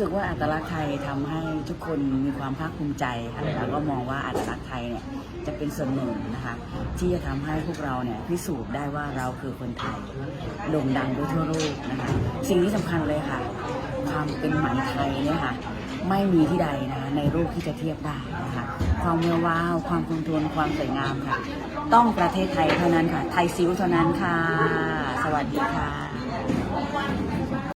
สึกว่าอัตลักษณ์ไทยทำให้ทุกคนมีความภาคภูมิใจค่ะแล้วก็มองว่าอัตลักษณ์ไทยเนี่ยจะเป็นส่วนหนึ่งนะคะที่จะทำให้พวกเราเนี่ยพิสูจน์ได้ว่าเราคือคนไทยโด่งดังไปทั่วโลกนะคะสิ่งที่สำคัญเลยค่ะ ความเป็นไหมไทยเนี่ยค่ะไม่มีที่ใดนะคะในโลกที่จะเทียบได้นะคะความเมื่อว้าว ความคงทนความสวยงามค่ะ ต้องประเทศไทยเท่านั้นค่ะ ไทยซิลเท่านั้นค่ะ สวัสดีค่ะ